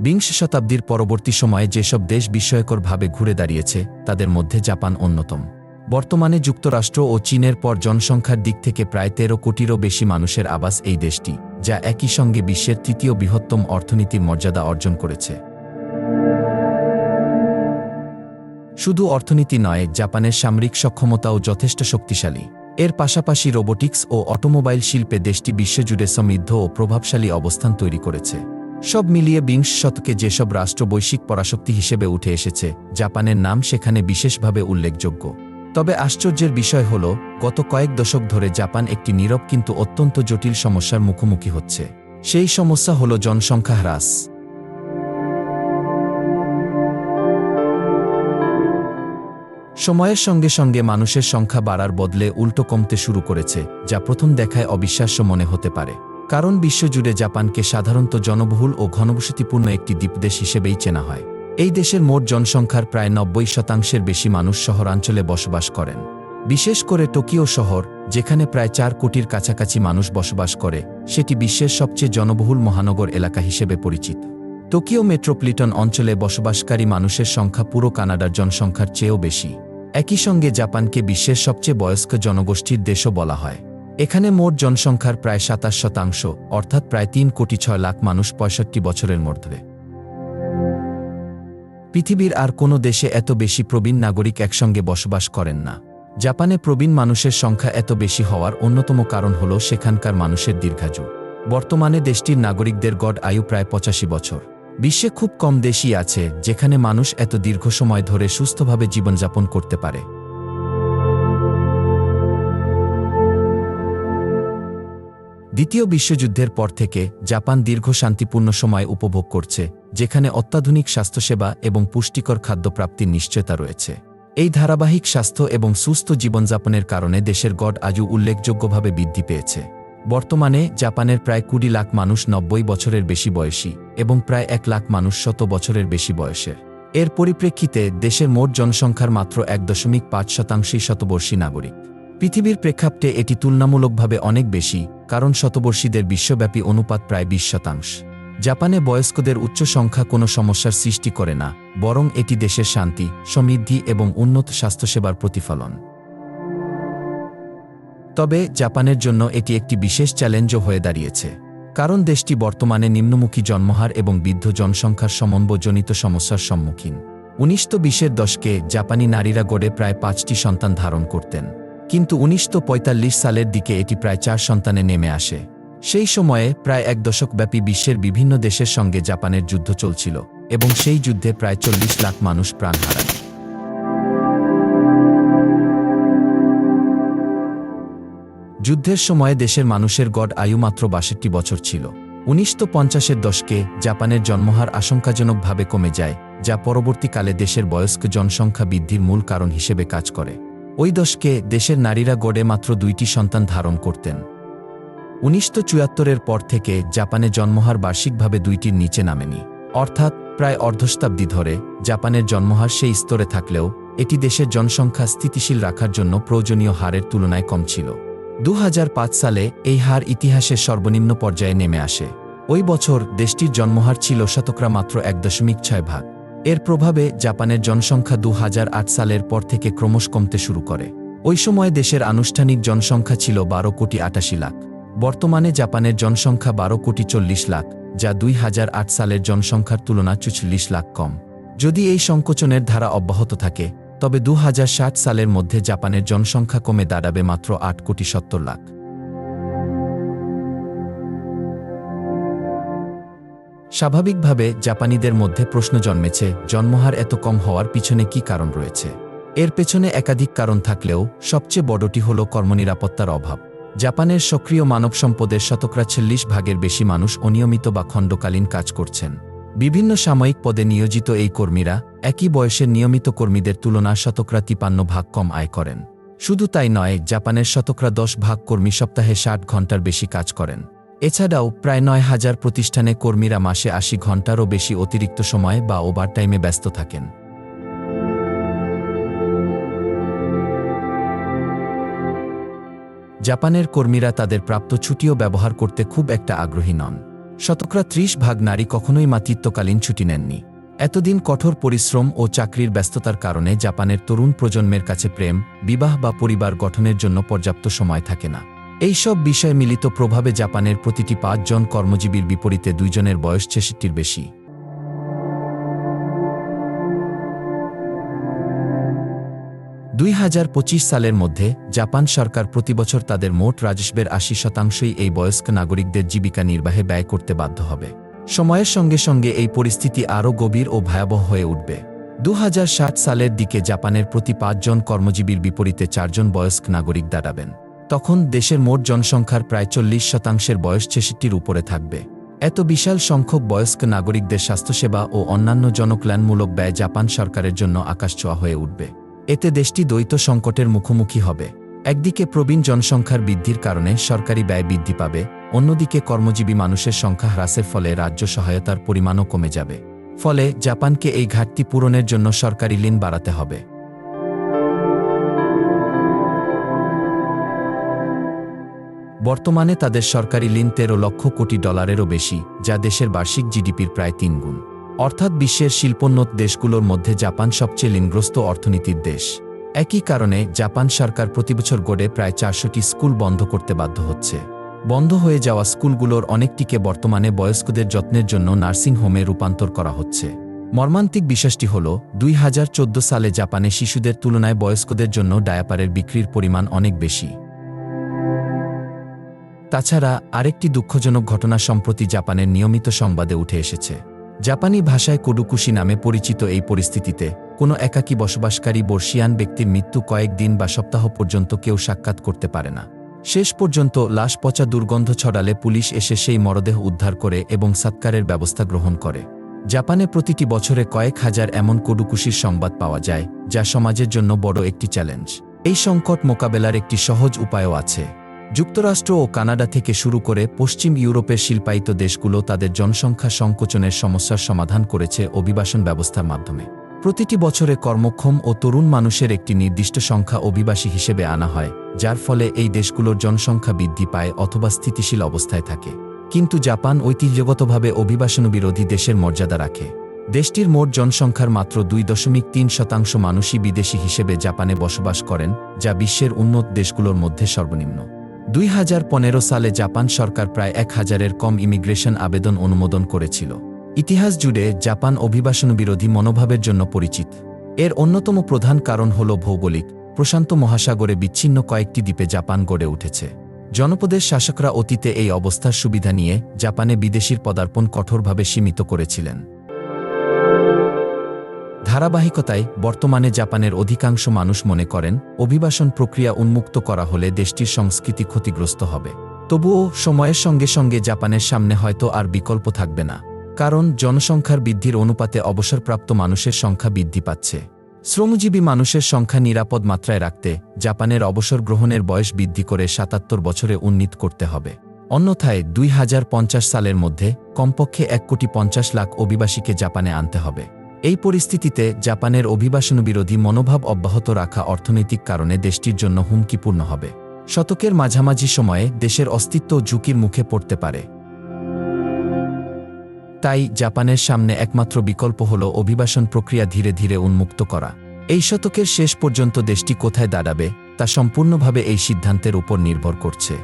বিংশ শতাব্দীর পরবর্তী সময়ে যেসব দেশ বিস্ময়করভাবে ঘুরে দাঁড়িয়েছে, তাদের মধ্যে জাপান অন্যতম। বর্তমানে যুক্তরাষ্ট্র ও চীনের পর জনসংখ্যার দিক থেকে প্রায় তেরো কোটিরও বেশি মানুষের আবাস এই দেশটি, যা একই সঙ্গে বিশ্বের তৃতীয় বৃহত্তম অর্থনীতির মর্যাদা অর্জন করেছে। শুধু অর্থনীতি নয়, জাপানের সামরিক সক্ষমতাও যথেষ্ট শক্তিশালী। এর পাশাপাশি রোবোটিক্স ও অটোমোবাইল শিল্পে দেশটি বিশ্বজুড়ে সমৃদ্ধ ও প্রভাবশালী অবস্থান তৈরি করেছে। সব মিলিয়ে বিংশ শতকে যেসব রাষ্ট্র বৈশ্বিক পরাশক্তি হিসেবে উঠে এসেছে, জাপানের নাম সেখানে বিশেষভাবে উল্লেখযোগ্য। তবে আশ্চর্যের বিষয় হল, গত কয়েক দশক ধরে জাপান একটি নীরব কিন্তু অত্যন্ত জটিল সমস্যার মুখোমুখি হচ্ছে। সেই সমস্যা হল জনসংখ্যা হ্রাস। সময়ের সঙ্গে সঙ্গে মানুষের সংখ্যা বাড়ার বদলে উল্টো কমতে শুরু করেছে, যা প্রথম দেখায় অবিশ্বাস্য মনে হতে পারে। কারণ বিশ্বজুড়ে জাপানকে সাধারণত জনবহুল ও ঘনবসতিপূর্ণ একটি দ্বীপদেশ হিসেবেই চেনা হয়। এই দেশের মোট জনসংখ্যার প্রায় নব্বই শতাংশের বেশি মানুষ শহরাঞ্চলে বসবাস করেন। বিশেষ করে টোকিও শহর, যেখানে প্রায় চার কোটির কাছাকাছি মানুষ বসবাস করে, সেটি বিশ্বের সবচেয়ে জনবহুল মহানগর এলাকা হিসেবে পরিচিত। টোকিও মেট্রোপলিটন অঞ্চলে বসবাসকারী মানুষের সংখ্যা পুরো কানাডার জনসংখ্যার চেয়েও বেশি। একই সঙ্গে জাপানকে বিশ্বের সবচেয়ে বয়স্ক জনগোষ্ঠীর দেশও বলা হয়। এখানে মোট জনসংখ্যার প্রায় সাতাশ শতাংশ, অর্থাৎ প্রায় তিন কোটি ছয় লাখ মানুষ পঁয়ষট্টি বছরের মধ্যে। পৃথিবীর আর কোনো দেশে এত বেশি প্রবীণ নাগরিক একসঙ্গে বসবাস করেন না। জাপানে প্রবীণ মানুষের সংখ্যা এত বেশি হওয়ার অন্যতম কারণ হল সেখানকার মানুষের দীর্ঘায়ু। বর্তমানে দেশটির নাগরিকদের গড় আয়ু প্রায় পঁচাশি বছর। বিশ্বে খুব কম দেশই আছে যেখানে মানুষ এত দীর্ঘ সময় ধরে সুস্থভাবে জীবনযাপন করতে পারে। দ্বিতীয় বিশ্বযুদ্ধের পর থেকে জাপান দীর্ঘ শান্তিপূর্ণ সময় উপভোগ করছে, যেখানে অত্যাধুনিক স্বাস্থ্যসেবা এবং পুষ্টিকর খাদ্যপ্রাপ্তির নিশ্চয়তা রয়েছে। এই ধারাবাহিক স্বাস্থ্য এবং সুস্থ জীবনযাপনের কারণে দেশের গড় আজও উল্লেখযোগ্যভাবে বৃদ্ধি পেয়েছে। বর্তমানে জাপানের প্রায় কুড়ি লাখ মানুষ নব্বই বছরের বেশি বয়সী এবং প্রায় এক লাখ মানুষ শত বছরের বেশি বয়সের। এর পরিপ্রেক্ষিতে দেশের মোট জনসংখ্যার মাত্র এক দশমিক পাঁচ শতাংশই শতবর্ষী নাগরিক। পৃথিবীর প্রেক্ষাপটে এটি তুলনামূলকভাবে অনেক বেশি কারণ শতবর্ষীদের বিশ্বব্যাপী অনুপাত প্রায় বিশ শতাংশ। জাপানে বয়স্কদের উচ্চ সংখ্যা কোনো সমস্যার সৃষ্টি করে না, বরং এটি দেশের শান্তি, সমৃদ্ধি এবং উন্নত স্বাস্থ্যসেবার প্রতিফলন। তবে জাপানের জন্য এটি একটি বিশেষ চ্যালেঞ্জও হয়ে দাঁড়িয়েছে, কারণ দেশটি বর্তমানে নিম্নমুখী জন্মহার এবং বৃদ্ধ জনসংখ্যার সমন্বয়জনিত সমস্যার সম্মুখীন। উনিশশো বিশের দশকে জাপানি নারীরা গড়ে প্রায় পাঁচটি সন্তান ধারণ করতেন। কিন্তু উনিশশো পঁয়তাল্লিশ সালের দিকে এটি প্রায় চার সন্তানে নেমে আসে। সেই সময়ে প্রায় এক দশকব্যাপী বিশ্বের বিভিন্ন দেশের সঙ্গে জাপানের যুদ্ধ চলছিল এবং সেই যুদ্ধে প্রায় চল্লিশ লাখ মানুষ প্রাণ হারায়। যুদ্ধের সময়ে দেশের মানুষের গড় আয়ু মাত্র বাষট্টি বছর ছিল। উনিশশো পঞ্চাশের দশকে জাপানের জন্মহার আশঙ্কাজনকভাবে কমে যায়, যা পরবর্তীকালে দেশের বয়স্ক জনসংখ্যা বৃদ্ধির মূল কারণ হিসেবে কাজ করে। ওই দশকে দেশের নারীরা গড়ে মাত্র দুইটি সন্তান ধারণ করতেন। উনিশশো চুয়াত্তরের পর থেকে জাপানে জন্মহার বার্ষিকভাবে দুইটির নিচে নামেনি। অর্থাৎ প্রায় অর্ধশতাব্দী ধরে জাপানের জন্মহার সেই স্তরে থাকলেও এটি দেশের জনসংখ্যা স্থিতিশীল রাখার জন্য প্রয়োজনীয় হারের তুলনায় কম ছিল। দু হাজার পাঁচ সালে এই হার ইতিহাসের সর্বনিম্ন পর্যায়ে নেমে আসে। ওই বছর দেশটির জন্মহার ছিল শতকরা মাত্র এক দশমিক ছয় ভাগ। এর প্রভাবে জাপানের জনসংখ্যা দু হাজার আট সালের পর থেকে ক্রমশ কমতে শুরু করে। ওই সময় দেশের আনুষ্ঠানিক জনসংখ্যা ছিল বারো কোটি আটাশি লাখ। বর্তমানে জাপানের জনসংখ্যা বারো কোটি চল্লিশ লাখ, যা দুই হাজার আট সালের জনসংখ্যার তুলনা চুচল্লিশ লাখ কম। যদি এই সংকোচনের ধারা অব্যাহত থাকে, তবে দু হাজার ষাট সালের মধ্যে জাপানের জনসংখ্যা কমে দাঁড়াবে মাত্র আট কোটি সত্তর লাখ। স্বাভাবিকভাবে জাপানিদের মধ্যে প্রশ্ন জন্মেছে, জন্মহার এত কম হওয়ার পিছনে কি কারণ রয়েছে? এর পেছনে একাধিক কারণ থাকলেও সবচেয়ে বড়টি হল কর্মনিরাপত্তার অভাব। জাপানের সক্রিয় মানব সম্পদের শতকরা চল্লিশ ভাগের বেশি মানুষ অনিয়মিত বা খণ্ডকালীন কাজ করছেন। বিভিন্ন সাময়িক পদে নিয়োজিত এই কর্মীরা একই বয়সের নিয়মিত কর্মীদের তুলনা শতকরা তিপান্ন ভাগ কম আয় করেন। শুধু তাই নয়, জাপানের শতকরা দশ ভাগ কর্মী সপ্তাহে ষাট ঘণ্টার বেশি কাজ করেন। এছাড়াও প্রায় নয় হাজার প্রতিষ্ঠানে কর্মীরা মাসে আশি ঘন্টারও বেশি অতিরিক্ত সময় বা ওভারটাইমে ব্যস্ত থাকেন। জাপানের কর্মীরা তাদের প্রাপ্ত ছুটিও ব্যবহার করতে খুব একটা আগ্রহী নন। শতকরা ত্রিশ ভাগ নারী কখনোই মাতৃত্বকালীন ছুটি নেননি। এতদিন কঠোর পরিশ্রম ও চাকরির ব্যস্ততার কারণে জাপানের তরুণ প্রজন্মের কাছে প্রেম, বিবাহ বা পরিবার গঠনের জন্য পর্যাপ্ত সময় থাকে না। এই সব বিষয় মিলিত প্রভাবে জাপানের প্রতিটি পাঁচজন কর্মজীবীর বিপরীতে দুইজনের বয়স ছেষট্টির বেশি। দুই হাজার পঁচিশ সালের মধ্যে জাপান সরকার প্রতিবছর তাদের মোট রাজস্বের আশি শতাংশই এই বয়স্ক নাগরিকদের জীবিকা নির্বাহে ব্যয় করতে বাধ্য হবে। সময়ের সঙ্গে সঙ্গে এই পরিস্থিতি আরও গভীর ও ভয়াবহ হয়ে উঠবে। দু হাজার সাত সালের দিকে জাপানের প্রতি পাঁচজন কর্মজীবীর বিপরীতে চারজন বয়স্ক নাগরিক দাঁড়াবেন। তখন দেশের মোট জনসংখ্যার প্রায় চল্লিশ শতাংশের বয়স ছেষট্টির উপরে থাকবে। এত বিশাল সংখ্যক বয়স্ক নাগরিকদের স্বাস্থ্যসেবা ও অন্যান্য জনকল্যাণমূলক ব্যয় জাপান সরকারের জন্য আকাশছোঁয়া হয়ে উঠবে। এতে দেশটি দ্বৈত সংকটের মুখোমুখি হবে। একদিকে প্রবীণ জনসংখ্যার বৃদ্ধির কারণে সরকারি ব্যয় বৃদ্ধি পাবে, অন্যদিকে কর্মজীবী মানুষের সংখ্যা হ্রাসের ফলে রাজ্য সহায়তার পরিমাণও কমে যাবে। ফলে জাপানকে এই ঘাটতি পূরণের জন্য সরকারি ঋণ বাড়াতে হবে। বর্তমানে তাদের সরকারি ঋণ তেরো লক্ষ কোটি ডলারেরও বেশি, যা দেশের বার্ষিক জিডিপির প্রায় তিন গুণ। অর্থাৎ বিশ্বের শিল্পোন্নত দেশগুলোর মধ্যে জাপান সবচেয়ে ঋণগ্রস্ত অর্থনীতির দেশ। একই কারণে জাপান সরকার প্রতিবছর গড়ে প্রায় চারশোটি স্কুল বন্ধ করতে বাধ্য হচ্ছে। বন্ধ হয়ে যাওয়া স্কুলগুলোর অনেকটিকে বর্তমানে বয়স্কদের যত্নের জন্য নার্সিং হোমে রূপান্তর করা হচ্ছে। মর্মান্তিক বিষয়টি হল, দুই হাজার চোদ্দ সালে জাপানে শিশুদের তুলনায় বয়স্কদের জন্য ডায়াপারের বিক্রির পরিমাণ অনেক বেশি। তাছাড়া আরেকটি দুঃখজনক ঘটনা সম্প্রতি জাপানের নিয়মিত সংবাদে উঠে এসেছে। জাপানি ভাষায় কোডুকুশি নামে পরিচিত এই পরিস্থিতিতে কোনো একাকী বসবাসকারী বর্ষিয়ান ব্যক্তির মৃত্যু কয়েক দিন বা সপ্তাহ পর্যন্ত কেউ সাক্ষাৎ করতে পারে না। শেষ পর্যন্ত লাশ পচা দুর্গন্ধ ছড়ালে পুলিশ এসে সেই মরদেহ উদ্ধার করে এবং সৎকারের ব্যবস্থা গ্রহণ করে। জাপানে প্রতিটি বছরে কয়েক হাজার এমন কোডুকুশির সংবাদ পাওয়া যায়, যা সমাজের জন্য বড় একটি চ্যালেঞ্জ। এই সংকট মোকাবেলার একটি সহজ উপায়ও আছে। যুক্তরাষ্ট্র ও কানাডা থেকে শুরু করে পশ্চিম ইউরোপের শিল্পায়িত দেশগুলো তাদের জনসংখ্যা সংকোচনের সমস্যার সমাধান করেছে অভিবাসন ব্যবস্থার মাধ্যমে। প্রতিটি বছরে কর্মক্ষম ও তরুণ মানুষের একটি নির্দিষ্ট সংখ্যা অভিবাসী হিসেবে আনা হয়, যার ফলে এই দেশগুলোর জনসংখ্যা বৃদ্ধি পায় অথবা স্থিতিশীল অবস্থায় থাকে। কিন্তু জাপান ঐতিহ্যগতভাবে অভিবাসন বিরোধী দেশের মর্যাদা রাখে। দেশটির মোট জনসংখ্যার মাত্র দুই দশমিক তিন শতাংশ মানুষই বিদেশি হিসেবে জাপানে বসবাস করেন, যা বিশ্বের উন্নত দেশগুলোর মধ্যে সর্বনিম্ন। দুই হাজার পনেরো সালে জাপান সরকার প্রায় এক হাজারের কম ইমিগ্রেশন আবেদন অনুমোদন করেছিল। ইতিহাস জুড়ে জাপান অভিবাসন বিরোধী মনোভাবের জন্য পরিচিত। এর অন্যতম প্রধান কারণ হল ভৌগোলিক, প্রশান্ত মহাসাগরে বিচ্ছিন্ন কয়েকটি দ্বীপে জাপান গড়ে উঠেছে। জনপদের শাসকরা অতীতে এই অবস্থার সুবিধা নিয়ে জাপানে বিদেশির পদার্পণ কঠোরভাবে সীমিত করেছিলেন। ধারাবাহিকতায় বর্তমানে জাপানের অধিকাংশ মানুষ মনে করেন, অভিবাসন প্রক্রিয়া উন্মুক্ত করা হলে দেশটির সংস্কৃতি ক্ষতিগ্রস্ত হবে। তবুও সময়ের সঙ্গে সঙ্গে জাপানের সামনে হয়তো আর বিকল্প থাকবে না, কারণ জনসংখ্যার বৃদ্ধির অনুপাতে অবসরপ্রাপ্ত মানুষের সংখ্যা বৃদ্ধি পাচ্ছে। শ্রমজীবী মানুষের সংখ্যা নিরাপদ মাত্রায় রাখতে জাপানের অবসর গ্রহণের বয়স বৃদ্ধি করে সাতাত্তর বছরে উন্নীত করতে হবে। অন্যথায় দুই হাজার পঞ্চাশ সালের মধ্যে কমপক্ষে এক কোটি পঞ্চাশ লাখ অভিবাসীকে জাপানে আনতে হবে। এই পরিস্থিতিতে জাপানের অভিবাসন বিরোধী মনোভাব অব্যাহত রাখা অর্থনৈতিক কারণে দেশটির জন্য হুমকিপূর্ণ হবে। শতকের মাঝামাঝি সময়ে দেশের অস্তিত্ব ঝুঁকির মুখে পড়তে পারে। তাই জাপানের সামনে একমাত্র বিকল্প হল অভিবাসন প্রক্রিয়া ধীরে ধীরে উন্মুক্ত করা। এই শতকের শেষ পর্যন্ত দেশটি কোথায় দাঁড়াবে, তা সম্পূর্ণভাবে এই সিদ্ধান্তের উপর নির্ভর করছে।